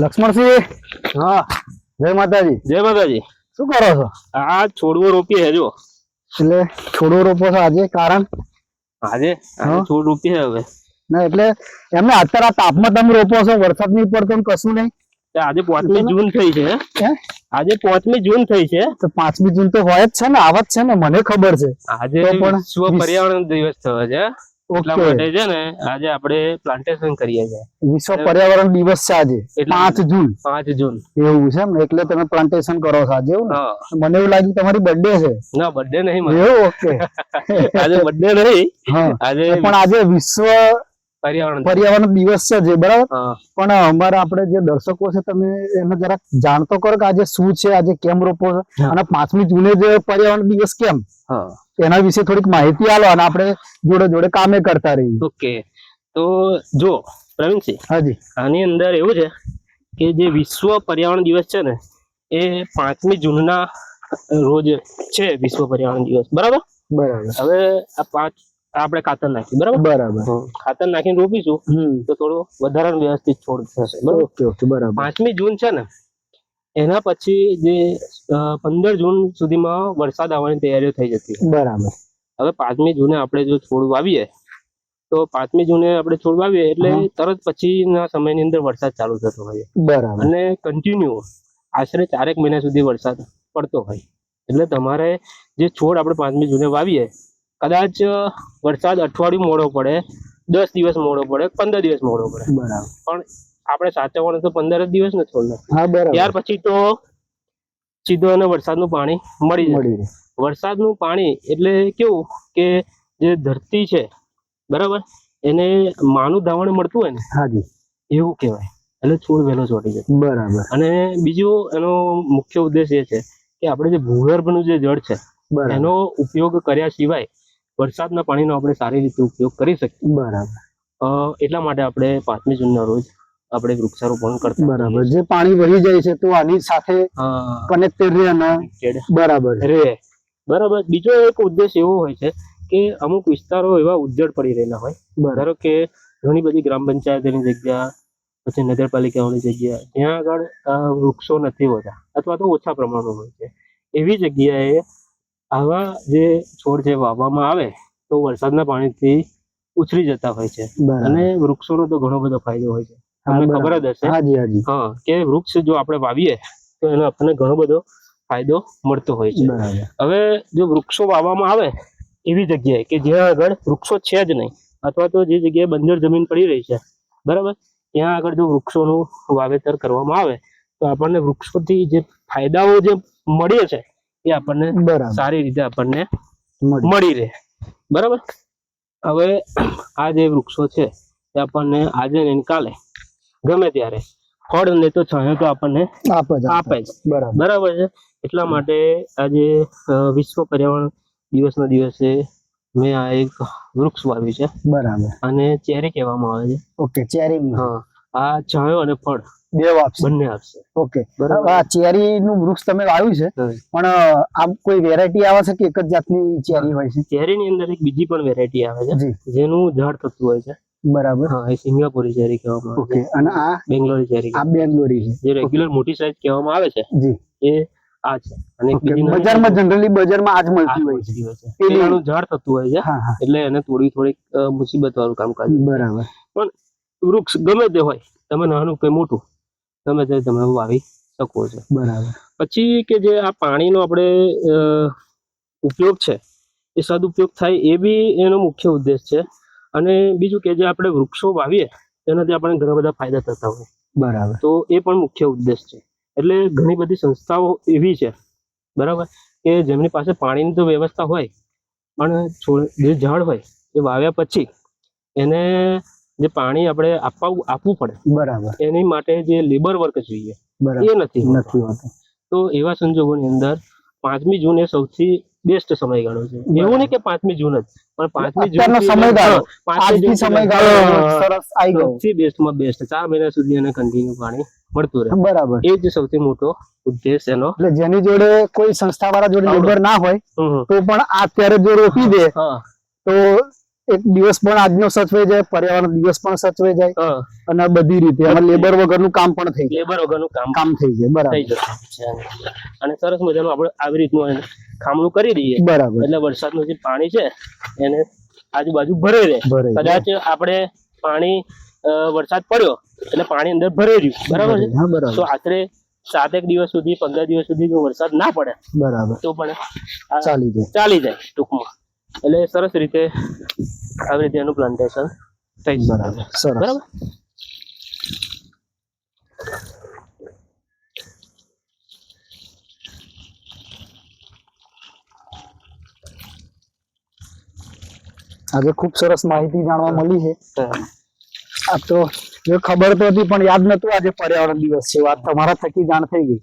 લક્ષ્મણસિંહ. હા. જય માતાજી. જય માતાજી. શું કરો છો? આ છોડવો રોપી હે જો. એટલે છોડવો રોપો છો આજે? કારણ? આજે? છોડ રોપી હે હવે. ના એટલે એમને અત્યારે આ તાપમાં તમે રોપો છો વરસાદ નહીં પડતો કશું નહીં? આજે પાંચમી જૂન થઈ છે. આજે પાંચમી જૂન થઈ છે. તો પાંચમી જૂન તો હોય જ છે ને આવત છે ને મને ખબર છે. આજે પણ શું પર્યાવરણ દિવસ થયો છે. એટલા માટે છે ને આજે આપણે પ્લાન્ટેશન કરીએ છીએ. વિશ્વ પર્યાવરણ દિવસ છે આજે પાંચ જૂન. પાંચ જૂન. એવું છે એમ એટલે તમે પ્લાન્ટેશન કરો છો આજે એવું મને એવું લાગ્યું તમારી બર્થડે છે. ના બર્થડે નહીં. એવું? ઓકે. આજે બર્થડે નહીં. આજે પણ આજે વિશ્વ પર્યાવરણ. પર્યાવરણ દિવસ છે જે બરાબર? પણ અમારા આપણે જે દર્શકો છે તમે એને જરાક જાણતો કરો કે આજે શું છે આજે કેમ રોપો છો? અને પાંચમી જૂને જે પર્યાવરણ દિવસ કેમ? એના વિશે થોડીક માહિતી આલો અને આપણે જોડે જોડે કામે કરતા રહીએ. ઓકે. તો જો પ્રવીણસિંહ હાજી આની અંદર એવું છે કે જે વિશ્વ પર્યાવરણ દિવસ છે ને એ પાંચમી જૂનના રોજ છે વિશ્વ પર્યાવરણ દિવસ. બરાબર? બરાબર. હવે આ પાંચ આપણે ખાતર નાખી બરાબર? બરાબર. ખાતર નાખીને રોપીશું તો થોડો વધારાનું વ્યવસ્થિત છોડ થશે બરાબર? ઓકે ઓકે બરાબર. પાંચમી જૂન છે ને એના પછી જે પંદર જૂન સુધીમાં વરસાદ આવવાની તૈયારીઓ થઈ જતી બરાબર. હવે પાંચમી જૂને આપણે જો છોડ વાવીએ તો પાંચમી જૂને આપણે છોડ વાવીએ એટલે તરત પછીના સમયની અંદર વરસાદ ચાલુ થતો હોય. બરાબર. અને કન્ટિન્યુ આશરે ચારેક મહિના સુધી વરસાદ પડતો હોય. એટલે તમારે જે છોડ આપણે પાંચમી જૂને વાવીએ કદાચ વરસાદ અઠવાડિયું મોડો પડે દસ દિવસ મોડો પડે પંદર દિવસ મોડો પડે. બરાબર. પણ આપણે સાચવવાનું તો પંદર જ દિવસ ને છોડના હા બરાબર. ત્યાર પછી તો સીધો અને વરસાદનું પાણી મળી જાય. વરસાદનું પાણી એટલે કેવું કે જે ધરતી છે બરાબર? એને માનું ધાવણ મળતું હોય ને હાજી. એવું કહેવાય. એટલે છોડ વહેલો ચોટી જાય. બરાબર. અને બીજું એનો મુખ્ય ઉદ્દેશ એ છે કે આપણે જે ભૂગર્ભનું જે જળ છે એનો ઉપયોગ કર્યા સિવાય વરસાદના પાણીનો આપણે સારી રીતે ઉપયોગ કરી શકીએ. બરાબર. અ, એટલા માટે આપણે પાંચમી જૂનના રોજ આપણે વૃક્ષારોપણ કરતા બરાબર. જે પાણી વહી જાય છે તો આની સાથે કનેક્ટેડ રહે અને બરાબર. રે. બરાબર. બીજો એક ઉદ્દેશ એવો હોય છે કે અમુક વિસ્તારો એવા ઉજ્જડ પડી રહેલા હોય. ધારો કે ઘણી બધી ગ્રામ પંચાયતની જગ્યા પછી નગરપાલિકાઓની જગ્યા જ્યાં આગળ વૃક્ષો નથી હોતા અથવા તો ઓછા પ્રમાણમાં હોય છે. એવી જગ્યાએ આવા જે છોડ જે વાવવામાં આવે તો વરસાદના પાણીથી ઉછરી જતા હોય છે. અને વૃક્ષોનો તો ઘણો બધો ફાયદો હોય છે. તમને ખબર જ હશે. હાજી હાજી. હા કે વૃક્ષ જો આપણે વાવીએ તો એનો આપણને ઘણો બધો ફાયદો મળતો હોય છે. હવે જો વૃક્ષો વાવવામાં આવે એવી જગ્યાએ કે જ્યાં આગળ વૃક્ષો છે જ નહીં અથવા તો જે જગ્યાએ બંજર જમીન પડી રહી છે બરાબર? ત્યાં આગળ જો વૃક્ષોનું વાવેતર કરવામાં આવે તો આપણને વૃક્ષોથી જે ફાયદાઓ જે મળે છે એ આપણને સારી રીતે આપણને મળી. રહે. બરાબર? હવે આ જે વૃક્ષો છે એ આપણને આજે ને કાલે ગમે ત્યારે. ફળ ને તો છાંયો તો આપણને આપે જ બરાબર. છે? એટલા માટે આજે વિશ્વ પર્યાવરણ દિવસના દિવસે મેં આ એક વૃક્ષ વાવ્યું છે. બરાબર. અને ચેરી કહેવામાં આવે છે. ઓકે ચેરી હા. આ છાંયો અને ફળ બે આપશે બંને આપશે ઓકે. બરાબર. આ ચેરી નું વૃક્ષ તમે વાવ્યું છે પણ આમ કોઈ વેરાયટી આવે છે કે એક જ જાતની ચેરી હોય છે? ચેરીની અંદર એક બીજી પણ વેરાયટી આવે છે જેનું જળ થતું હોય છે. બરાબર. હા એ સિંગાપુરી ચેરી કહેવામાં ઓકે અને આ બેંગ્લોરી ચેરી આ બેંગ્લોરી છે. જે રેગ્યુલર મોટી સાઈઝ કહેવામાં આવે છે જી. એ આ છે. અને બજારમાં જનરલી બજારમાં આજ આ મળતી હોય છે. મળતી હોય છે. પેલી- એનું ઝાડ થતું હોય છે એટલે એને થોડી થોડીક મુસીબત વાળું કામકાજ. બરાબર. પણ વૃક્ષ ગમે તે હોય તમે નાનું કે મોટું ગમે તે તમે વાવી શકો છો. બરાબર. પછી કે જે આ પાણીનો આપણે ઉપયોગ છે એ સદુપયોગ થાય એ બી એનો મુખ્ય ઉદ્દેશ છે. અને બીજું કે જે આપણે વૃક્ષો વાવીએ તેનાથી આપણને ઘણા બધા ફાયદા થતા હોય. બરાબર. તો એ પણ મુખ્ય ઉદ્દેશ છે. એટલે ઘણી બધી સંસ્થાઓ એવી છે બરાબર કે જેમની પાસે પાણીની તો વ્યવસ્થા હોય પણ છોડ જે ઝાડ હોય એ વાવ્યા પછી એને જે પાણી આપણે આપવા આપવું પડે. બરાબર. એની માટે જે લેબર વર્ક જોઈએ. બરાબર. એ નથી નથી હોતું. તો એવા સંજોગોની અંદર પાંચમી જૂન એ સૌથી બેસ્ટ સમયગાળો છે. એવું નહીં કે પાંચમી જૂન જ. પણ પાંચમી જૂન સમયગાળો. પાંચમી સમયગાળો. સરસ આવી ગયો. સૌથી બેસ્ટમાં બેસ્ટ. ચાર મહિના સુધી એને કન્ટિન્યુ પાણી મળતું રહે. બરાબર. એ જ સૌથી મોટો ઉદ્દેશ એનો. એટલે જેની જોડે કોઈ સંસ્થા વાળા જોડે. લેબર ના હોય. તો પણ અત્યારે જો રોપી દે તો એક દિવસ પણ આજનો સચવાઈ જાય પર્યાવરણ દિવસ પણ સચવાઈ જાય. અને બધી રીતે એમાં લેબર વગરનું કામ પણ થઈ જાય. લેબર વગરનું કામ કામ થઈ જાય બરાબર. થઈ જાય અને સરસ મજાનું આપણે આવી રીતનું ખામણું કરી દઈએ. બરાબર. એટલે વરસાદનું જે પાણી છે એને આજુબાજુ ભરે રહે. કદાચ આપણે પાણી વરસાદ પડ્યો એટલે પાણી અંદર ભરાઈ રહ્યું. બરાબર છે? તો બરાબર. સાત એક દિવસ સુધી પંદર દિવસ સુધી જો વરસાદ ના પડે બરાબર. તો પણ ચાલી જાય. ચાલી જાય ટૂંકમાં. એટલે સરસ રીતે આવી રીતે એનું પ્લાન્ટેશન થઈ બરાબર. સરસ. બરાબર? આજે ખૂબ સરસ માહિતી જાણવા મળી છે. આ તો જે ખબર તો હતી પણ યાદ નતું આજે પર્યાવરણ દિવસ છે. વાત તમારા થકી જાણ થઈ ગઈ.